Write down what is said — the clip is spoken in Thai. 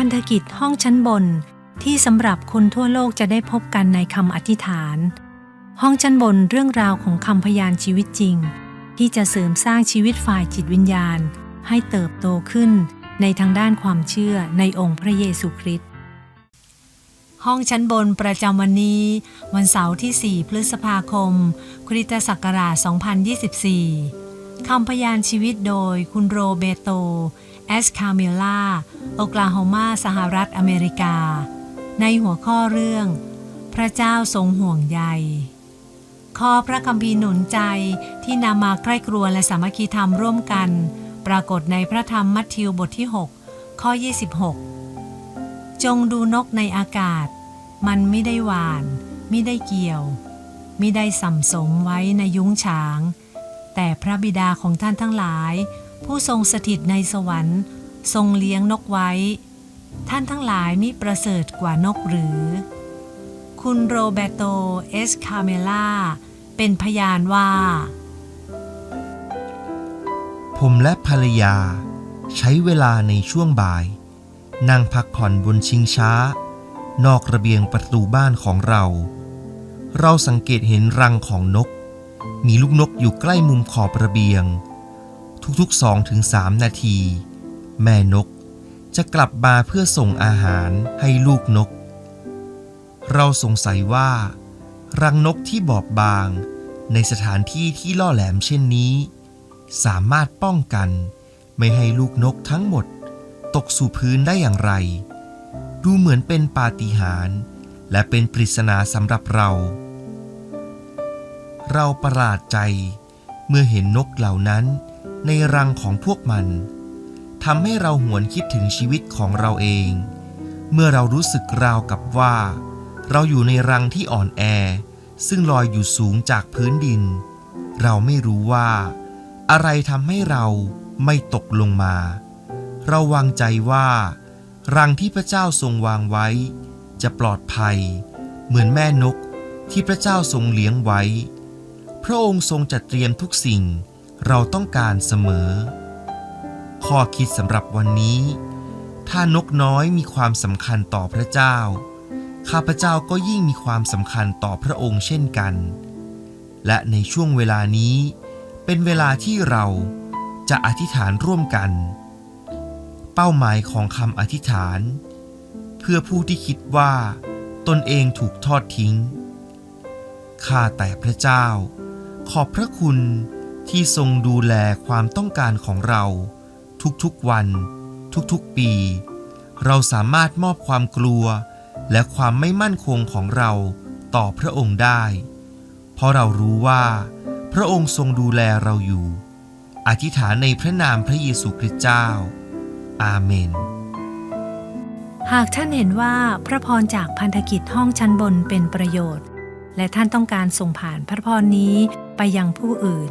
พันธกิจห้องชั้นบน ที่สำหรับคนทั่วโลกจะได้พบกันในคำอธิษฐาน ห้องชั้นบนเรื่องราวของคำพยานชีวิตจริง ที่จะเสริมสร้างชีวิตฝ่ายจิตวิญญาณ ให้เติบโตขึ้นในทางด้านความเชื่อในองค์พระเยซูคริสต์ห้องชั้นบนประจำวันนี้ วันเสาร์ที่ 4 พฤษภาคม คริสตศักราช 2024 คำพยานชีวิตโดยคุณโรเบโต แอสคาเมล่าโอกลาโฮมาสหรัฐอเมริกา ในหัวข้อเรื่อง พระเจ้าทรงห่วงใยข้อพระคัมภีร์หนุนใจที่นำมาใกล้ครัวและสามัคคีธรรมร่วมกัน ปรากฏในพระธรรมมัทธิวบทที่ 6 ข้อ 26 จงดูนกในอากาศ มันไม่ได้หวานไม่ได้เกี่ยวไม่ได้สัมสมไว้ในยุ้งฉาง แต่พระบิดาของท่านทั้งหลาย ผู้ทรงสถิตในสวรรค์ ทรงเลี้ยงนกไว้ ท่านทั้งหลายมิประเสริฐกว่านกหรือ คุณโรเบโต เอสคาเมล่า เป็นพยานว่า ผมและภรรยา ใช้เวลาในช่วงบ่าย นั่งพักผ่อนบนชิงช้า นอกระเบียงประตูบ้านของเรา เราสังเกตเห็นรังของนก มีลูกนกอยู่ใกล้มุมขอบระเบียง ทุกๆสองถึงสามนาที แม่นกจะกลับมาเพื่อส่งอาหารให้ลูกนก เราสงสัยว่า รังนกที่บอบบาง ในสถานที่ที่ล่อแหลมเช่นนี้ สามารถป้องกัน ไม่ให้ลูกนกทั้งหมด ตกสู่พื้นได้อย่างไร ดูเหมือนเป็นปาฏิหาริย์และเป็นปริศนาสำหรับเรา เราประหลาดใจเมื่อเห็นนกเหล่านั้น ในรังของพวกมันทำให้เราหวนคิดถึงชีวิตของเราเอง เมื่อเรารู้สึกราวกับว่า เราอยู่ในรังที่อ่อนแอ ซึ่งลอยอยู่สูงจากพื้นดิน เราไม่รู้ว่า อะไรทำให้เราไม่ตกลงมา เราวางใจว่า รังที่พระเจ้าทรงวางไว้ จะปลอดภัย เหมือนแม่นกที่พระเจ้าทรงเลี้ยงไว้ พระองค์ทรงจัดเตรียมทุกสิ่ง เราต้องการเสมอ ข้อคิดสำหรับวันนี้ ถ้านกน้อยมีความสำคัญต่อพระเจ้า ข้าพเจ้าก็ยิ่งมีความสำคัญต่อพระองค์เช่นกัน และในช่วงเวลานี้เป็นเวลาที่เราจะอธิษฐานร่วมกัน เป้าหมายของคำอธิษฐาน เพื่อผู้ที่คิดว่า ตนเองถูกทอดทิ้ง ข้าแต่พระเจ้า ขอบพระคุณ ที่ทรงดูแลความต้องการของเรา ทุกๆวัน ทุกๆปี เราสามารถมอบความกลัว และความไม่มั่นคงของเราต่อพระองค์ได้ เพราะเรารู้ว่า พระองค์ทรงดูแลเราอยู่ อธิษฐานในพระนามพระเยซูคริสต์เจ้า อาเมน หากท่านเห็นว่าพระพรจากพันธกิจห้องชั้นบนเป็นประโยชน์ และท่านต้องการส่งผ่านพระพรนี้ไปยังผู้อื่น